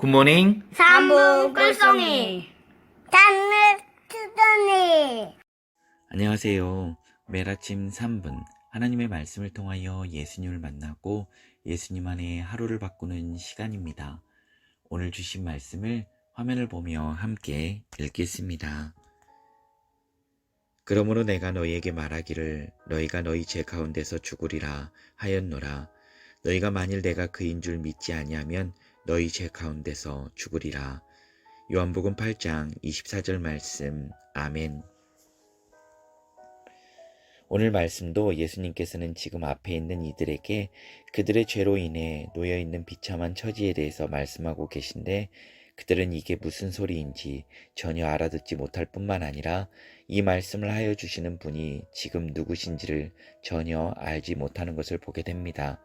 굿모닝. 삼분 꿀송이 단물 투더니 안녕하세요. 매일 아침 3분 하나님의 말씀을 통하여 예수님을 만나고 예수님 안에 하루를 바꾸는 시간입니다. 오늘 주신 말씀을 화면을 보며 함께 읽겠습니다. 그러므로 내가 너희에게 말하기를 너희가 너희 죄 가운데서 죽으리라 하였노라. 너희가 만일 내가 그인 줄 믿지 아니하면 너희 죄 가운데서 죽으리라. 요한복음 8장 24절 말씀. 아멘. 오늘 말씀도 예수님께서는 지금 앞에 있는 이들에게 그들의 죄로 인해 놓여 있는 비참한 처지에 대해서 말씀하고 계신데 그들은 이게 무슨 소리인지 전혀 알아듣지 못할 뿐만 아니라 이 말씀을 하여 주시는 분이 지금 누구신지를 전혀 알지 못하는 것을 보게 됩니다.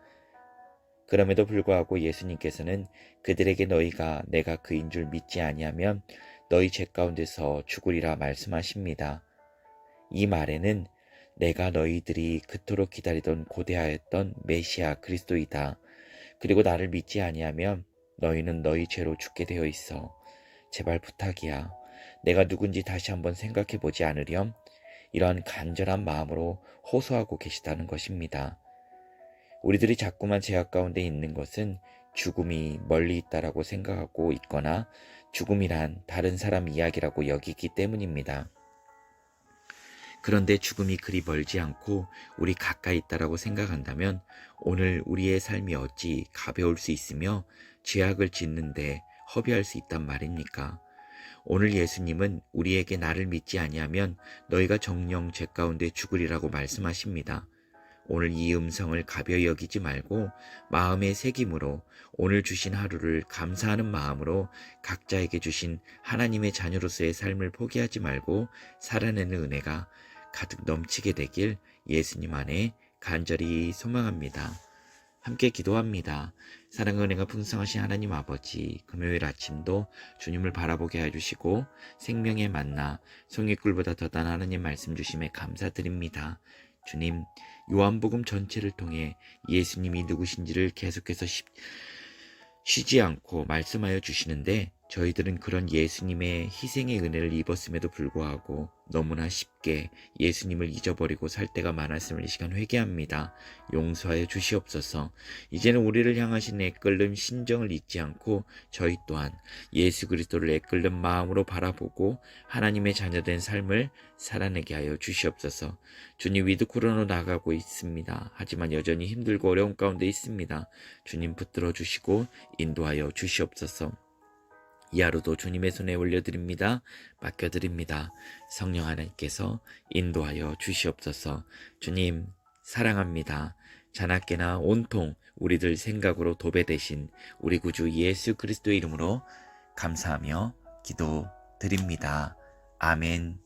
그럼에도 불구하고 예수님께서는 그들에게 너희가 내가 그인 줄 믿지 아니하면 너희 죄 가운데서 죽으리라 말씀하십니다. 이 말에는 내가 너희들이 그토록 기다리던 고대하였던 메시아 그리스도이다. 그리고 나를 믿지 아니하면 너희는 너희 죄로 죽게 되어 있어. 제발 부탁이야. 내가 누군지 다시 한번 생각해 보지 않으렴? 이러한 간절한 마음으로 호소하고 계시다는 것입니다. 우리들이 자꾸만 제약 가운데 있는 것은 죽음이 멀리 있다라고 생각하고 있거나 죽음이란 다른 사람 이야기라고 여기기 때문입니다. 그런데 죽음이 그리 멀지 않고 우리 가까이 있다라고 생각한다면 오늘 우리의 삶이 어찌 가벼울 수 있으며 죄악을 짓는데 허비할 수 있단 말입니까? 오늘 예수님은 우리에게 나를 믿지 아니하면 너희가 정령 죄 가운데 죽으리라고 말씀하십니다. 오늘 이 음성을 가벼이 여기지 말고 마음의 새김으로 오늘 주신 하루를 감사하는 마음으로 각자에게 주신 하나님의 자녀로서의 삶을 포기하지 말고 살아내는 은혜가 가득 넘치게 되길 예수님 안에 간절히 소망합니다. 함께 기도합니다. 사랑의 은혜가 풍성하신 하나님 아버지, 금요일 아침도 주님을 바라보게 해주시고 생명의 만나 송이꿀보다 더 단 하나님 말씀 주심에 감사드립니다. 주님, 요한복음 전체를 통해 예수님이 누구신지를 계속해서 쉬, 쉬지 않고 말씀하여 주시는데 저희들은 그런 예수님의 희생의 은혜를 입었음에도 불구하고 너무나 쉽게 예수님을 잊어버리고 살 때가 많았음을 이 시간 회개합니다. 용서하여 주시옵소서. 이제는 우리를 향하신 애끓는 신정을 잊지 않고 저희 또한 예수 그리스도를 애끓는 마음으로 바라보고 하나님의 자녀된 삶을 살아내게 하여 주시옵소서. 주님 위드 코로로 나가고 있습니다. 하지만 여전히 힘들고 어려운 가운데 있습니다. 주님 붙들어 주시고 인도하여 주시옵소서. 이 하루도 주님의 손에 올려드립니다. 맡겨드립니다. 성령 하나님께서 인도하여 주시옵소서. 주님, 사랑합니다. 자나깨나 온통 우리들 생각으로 도배되신 우리 구주 예수 그리스도의 이름으로 감사하며 기도 드립니다. 아멘.